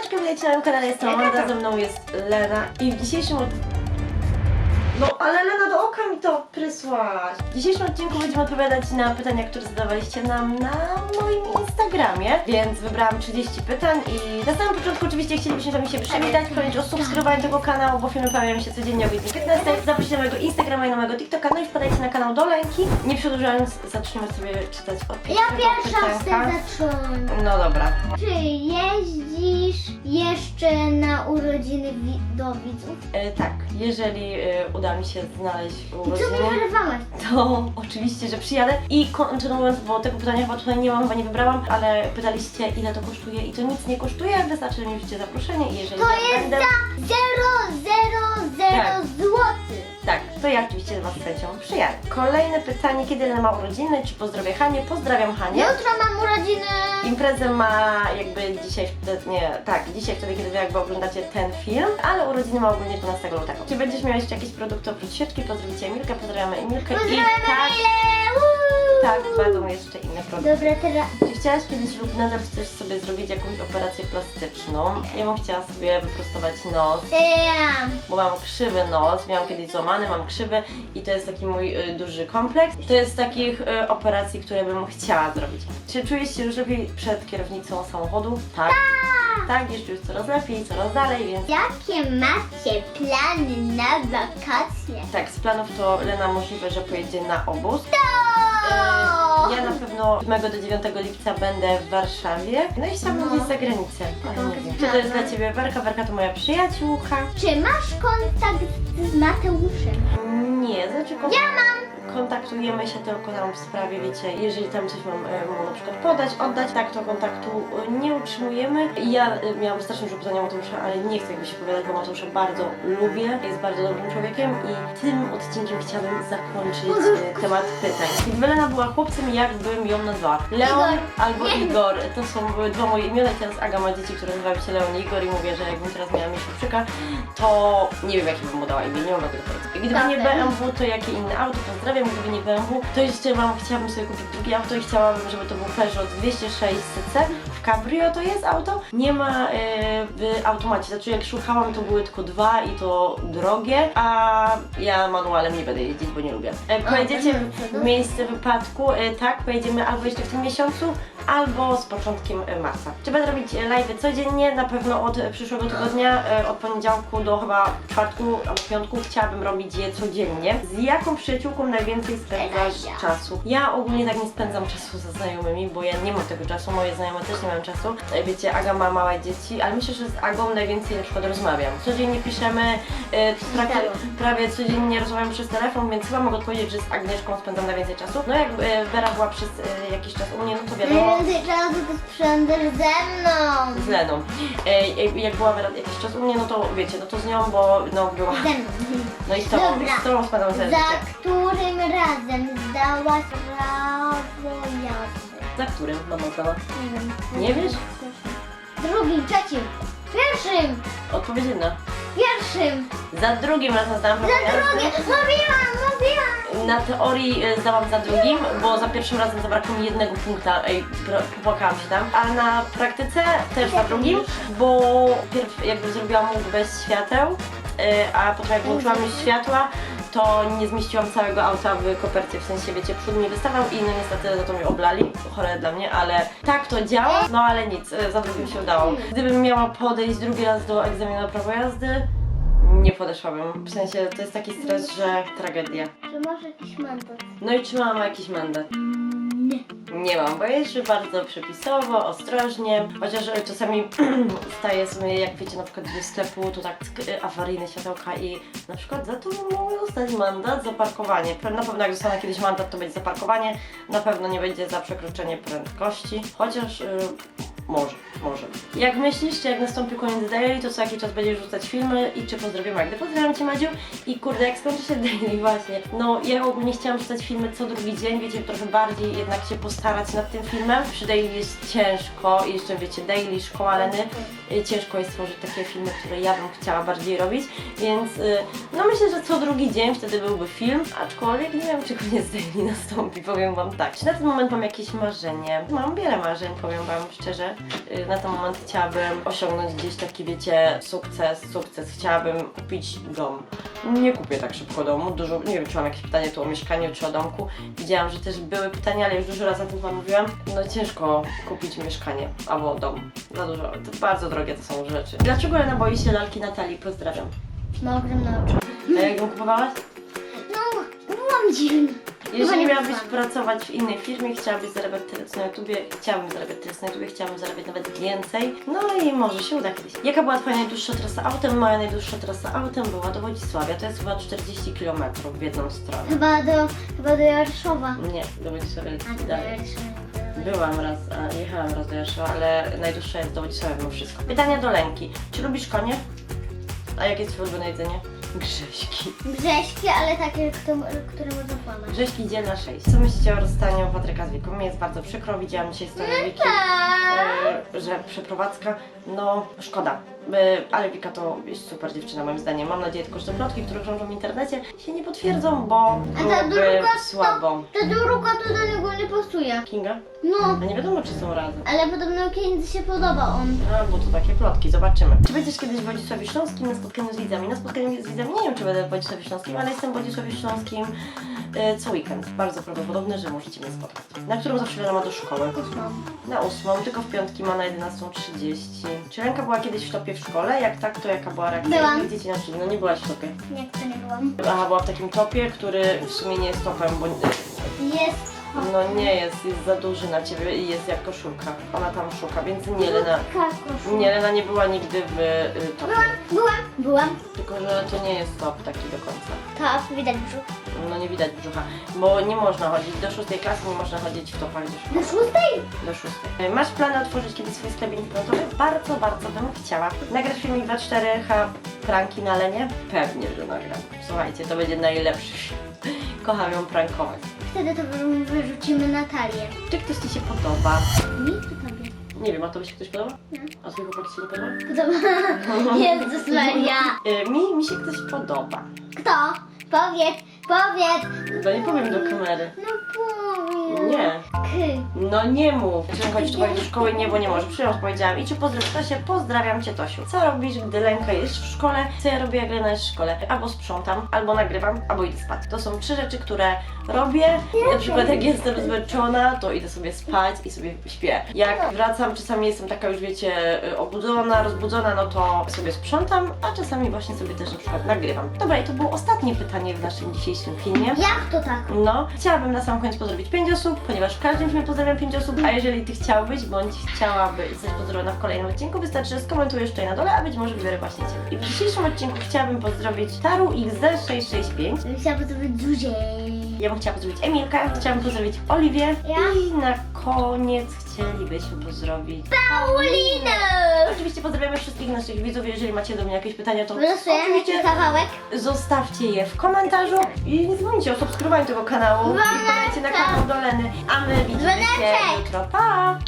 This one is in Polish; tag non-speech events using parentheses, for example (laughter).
Siemaneczko, witajcie na moim kanale, jestem Amanda, ze mną jest Lena i w dzisiejszym od... No, ale Lena do oka mi to prysłaś. W dzisiejszym odcinku będziemy odpowiadać na pytania, które zadawaliście nam na moim Instagramie, więc wybrałam 30 pytań i na samym początku oczywiście chcielibyśmy wami się przywitać, powiedzieć o subskrybowaniu tego kanału, bo filmy pojawiają się codziennie o godzinie 15. Zaprosić na mojego Instagrama i na mojego TikToka, no i wpadajcie na kanał do Lenki. Nie przedłużając, zaczniemy sobie czytać od Ja pierwsza chcę pytanka. zacząć. No dobra. Czy jeździsz jeszcze na urodziny wi- do widzów? E, tak, jeżeli e, uda mi się znaleźć I co mi urodziny, wyrwałeś? to (laughs) oczywiście, że przyjadę. I kontynuując, bo tego pytania chyba tutaj nie mam, chyba nie wybrałam, ale pytaliście ile to kosztuje i to nic nie kosztuje, wystarczy, mi wrzucicie zaproszenie i jeżeli To ja jest będę... za Kolejne pytanie, kiedy Lena ma urodziny, czy pozdrowię Hanie? Pozdrawiam Hanię. Jutro mam urodziny. Imprezę ma jakby dzisiaj, wtedy- nie, tak, dzisiaj wtedy, kiedy wy jakby oglądacie ten film, ale urodziny ma ogólnie 12 lutego. Czy będziesz miała jeszcze jakieś produkty oprócz świeczki? Pozdrowicie Emilkę, pozdrawiamy Emilkę Pozdrawiam i tak, Emilę. Woo! Tak, będą jeszcze inne produkty. Dobra, teraz Czy chciałaś kiedyś lub nadal chcesz sobie zrobić jakąś operację plastyczną? Ja bym chciała sobie wyprostować nos, ja. bo mam krzywy nos, miałam kiedyś złamany, mam krzywy i to jest taki mój y, duży kompleks. To jest z takich y, operacji, które bym chciała zrobić. Czy czujesz się już lepiej przed kierownicą samochodu? Tak. Tak, jeszcze już coraz lepiej, coraz dalej, więc Jakie macie plany na wakacje? tak, z planów to Lena możliwe, że pojedzie na obóz. To! Ja na pewno od 8 do 9 lipca będę w Warszawie. No i chciałabym No. gdzieś za granicę. Ale nie wiem. Czy to jest dla Ciebie Werka? Werka to moja przyjaciółka. Czy masz kontakt z Mateuszem? Nie, znaczy kon- Ja mam! Kontaktujemy się tylko tam w sprawie, wiecie, jeżeli tam coś mam e, mu na przykład podać, oddać, tak to kontaktu e, nie utrzymujemy. Ja e, miałam pytań o Mateusza, ale nie chcę jakby się powiedzieć, bo Mateusza bardzo lubię, jest bardzo dobrym człowiekiem i tym odcinkiem chciałabym zakończyć e, temat pytań. Gdyby Lena była chłopcem, jak bym ją nazwała? Leon Igor. albo. Igor. To są były dwa moje imiona i teraz Aga ma dzieci, które nazywają się Leon i Igor i mówię, że jakbym teraz miała mieć chłopczyka, to nie wiem jakie bym mu dała imię, nie mam na tego pomysłu. Gdyby nie. BMW, to jakie inne auto? Pozdrawiam, nie to jeszcze wam chciałabym sobie kupić drugie auto i chciałabym, żeby to był Peugeot 206 cc. W Cabrio to jest auto. Nie ma e, w automacie, znaczy jak szukałam to były tylko dwa i to drogie, a ja manualem nie będę jeździć, bo nie lubię. E, pojedziecie w miejsce wypadku, e, tak, pojedziemy albo jeszcze w tym miesiącu, albo z początkiem e, marca. Czy będę robić e, live'y codziennie? Na pewno od e, przyszłego tygodnia, e, od poniedziałku do chyba czwartku albo piątku chciałabym robić je codziennie. Z jaką przyjaciółką najwięcej spędzasz czasu? Ja ogólnie tak nie spędzam czasu ze znajomymi, bo ja nie mam tego czasu, moje znajome też nie mają czasu. E, Wiecie, Aga ma małe dzieci, ale myślę, że z Agą najwięcej na przykład rozmawiam. Codziennie piszemy, e, prawie, Telefon. prawie codziennie rozmawiam przez telefon, więc chyba mogę odpowiedzieć, że z Agnieszką spędzam najwięcej czasu. No jak e, Wera była przez e, jakiś czas u mnie, no to wiadomo, Najwięcej czasu to spędzasz ze mną. z Leną. E, jak- była Wera jakiś czas u mnie, no to wiecie, no to z nią, bo no była. Ze mną. No i z tobą, Dobra. z tobą spędzam całe Za którym razem zdałaś prawo jazdy? Za którym mama zdała? Nie wiem. Nie wiesz? Drugim, trzecim, pierwszym, Odpowiedź jedna. pierwszym. Za drugim razem zdałam prawo Za drugim, jazdy. mówiłam, mówiłam. Na teorii e, zdałam za drugim, bo za pierwszym razem zabrakło mi jednego punkta, ej, pro- popłakałam się tam. A na praktyce też za drugim, bo pierw jakby zrobiłam łuk bez świateł, e, a potem jak włączyłam już światła, to nie zmieściłam całego auta w kopercie, w sensie wiecie, przód mi wystawał i no niestety za to mnie oblali, chore dla mnie, ale tak to działa, no ale nic, e, za drugim się udało. Gdybym miała podejść drugi raz do egzaminu na prawo jazdy, nie podeszłabym. W sensie to jest taki stres, że tragedia. Czy masz jakiś mandat? No i czy mam jakiś mandat? Nie. Mam, bo jeżdżę bardzo przepisowo, ostrożnie, chociaż e, czasami (clears throat) staję sobie, jak wiecie, na przykład do sklepu, to tak sk- awaryjne światełka i na przykład za to mogę dostać mandat za parkowanie. Na pewno jak dostanę kiedyś mandat, to będzie za parkowanie, na pewno nie będzie za przekroczenie prędkości, chociaż y, może, może. Jak myślisz, czy jak nastąpi koniec daily, to co jakiś czas będziesz rzucać filmy i czy pozdrowię Magdę? Pozdrawiam Cię Madziu i kurde, jak skończy się daily właśnie. No ja ogólnie chciałam rzucać filmy co drugi dzień, wiecie, trochę bardziej jednak się postarać nad tym filmem. Przy daily jest ciężko, i jeszcze wiecie, daily, szkoła Leny, y, ciężko jest tworzyć takie filmy, które ja bym chciała bardziej robić, więc y, no myślę, że co drugi dzień wtedy byłby film, aczkolwiek nie wiem, czy koniec daily nastąpi, powiem Wam tak. Czy na ten moment mam jakieś marzenie? Mam wiele marzeń, powiem Wam szczerze. Y, na ten moment chciałabym osiągnąć gdzieś taki, wiecie, sukces, sukces. Chciałabym kupić dom. Nie kupię tak szybko domu, dużo, nie wiem, czy mam jakieś pytanie tu o mieszkaniu, czy o domku. Widziałam, że też były pytania, ale już dużo razy o tym Wam mówiłam. No ciężko kupić mieszkanie albo dom. Za dużo, to bardzo drogie to są rzeczy. Dlaczego Lena boi się lalki Natalii? Pozdrawiam. Ma ogromne oczy. A jak ją kupowałaś? No, byłam dziwna. Jeżeli nie miałabyś pracować w innej firmie, chciałabyś zarabiać tyle co na YouTubie, chciałabym zarabiać tyle co na YouTubie, chciałabym zarabiać nawet więcej. No i może się uda kiedyś. Jaka była Twoja najdłuższa trasa autem? Moja najdłuższa trasa autem była do Wodzisławia. To jest chyba 40 km w jedną stronę. Chyba do, chyba do Jarszowa. Nie, do Wodzisławia A, jest do dalej. Byłam raz, a jechałam raz do Jarszowa, ale najdłuższa jest do Wodzisławia mimo wszystko. Pytania do Lenki. Czy lubisz konie? A jakie jest Twoje ulubione jedzenie? Grześki. Grześki, ale takie, które, które można połamać. Grześki dzielna 6. Co myślicie o rozstaniu Patryka z Wiką? Mi jest bardzo przykro, widziałam dzisiaj stronę Wiki, e, że przeprowadzka, no szkoda. E, ale Wika to jest super dziewczyna moim zdaniem. Mam nadzieję tylko, że te plotki, które krążą w internecie się nie potwierdzą, bo A ta byłoby druga to- słabo. Ta druga to do niego nie pasuje. Kinga? No, A nie wiadomo, czy są razem. ale podobno Kenzy się podoba on. A, bo to takie plotki, zobaczymy. Czy będziesz kiedyś w Wodzisławiu Śląskim na spotkaniu z widzami? Na spotkaniu z widzami nie wiem, czy będę w Wodzisławiu Śląskim, ale jestem w Wodzisławiu Śląskim e, co weekend. Bardzo prawdopodobne, że możecie mnie spotkać. Na którą zawsze ma do szkoły? Na ósmą, tylko w piątki ma na 11.30. Czy Lenka była kiedyś w topie w szkole? Jak tak, to jaka była reakcja? Byłam. Jak Dzieci na szkole? No nie byłaś w topie. Jak to nie byłam? Aha, była w takim topie, który w sumie nie jest topem, bo Jest. No nie jest, jest za duży na ciebie i jest jak koszulka. Ona tam szuka, więc nie, Lena, nie, Lena nie była nigdy w y, topie. Byłam, byłam, byłam. Tylko, że to nie jest top taki do końca. Tak, widać brzuch. No nie widać brzucha, bo nie można chodzić, do szóstej klasy nie można chodzić w topach do szkoły. Do szóstej? Do szóstej. Masz plany otworzyć kiedyś swój sklep internetowy? Bardzo, bardzo bym chciała. Nagrasz filmik 2-4H pranki na Lenie? Pewnie, że nagram. Słuchajcie, to będzie najlepszy film. Kocham ją prankować. Wtedy to wy- wyrzucimy Natalię. Czy ktoś Ci się podoba? Mi czy tobie? Nie wiem, a Tobie się ktoś podoba? Nie. A Twój chłopak Ci się nie podoba? Podoba. (laughs) Jezus Maria. Y, mi, mi się ktoś podoba. Kto? Powiedz, powiedz. No nie powiem do kamery. No powiedz. Nie. No nie mów. Czy chodzisz tutaj do szkoły? Nie, bo nie może. Przyjąć powiedziałam. I czy pozdrow Tosię? Pozdrawiam Cię Tosiu. Co robisz, gdy Lenka jest w szkole? Co ja robię, jak Lena jest w szkole? Albo sprzątam, albo nagrywam, albo idę spać. To są trzy rzeczy, które robię. Na przykład jak jestem zmęczona, to idę sobie spać i sobie śpię. Jak wracam, czasami jestem taka już wiecie, obudzona, rozbudzona, no to sobie sprzątam, a czasami właśnie sobie też na przykład nagrywam. Dobra, i to było ostatnie pytanie w naszym dzisiejszym filmie. Jak to tak? No, chciałabym na sam koniec pozdrowić 5 osób, ponieważ w każdym filmie pozdrawiam 5 osób, a jeżeli Ty chciałbyś, bądź chciałaby zostać pozdrowiona w kolejnym odcinku, wystarczy, że skomentujesz tutaj na dole, a być może wybiorę właśnie Ciebie. I w dzisiejszym odcinku chciałabym pozdrowić Taru XD665, Chciałabym być dłużej. ja bym chciała pozdrowić Emilkę, chciałabym pozdrowić Oliwię Ja? i na koniec chcielibyśmy pozdrowić... Paulino! Oczywiście pozdrawiamy wszystkich naszych widzów, jeżeli macie do mnie jakieś pytania, to Wylosujemy oczywiście kawałek. Zostawcie je w komentarzu i nie zapomnijcie o subskrybowaniu tego kanału. I wpadajcie na kanał Doleny. A my widzimy się Dzwoneczek! jutro. Pa!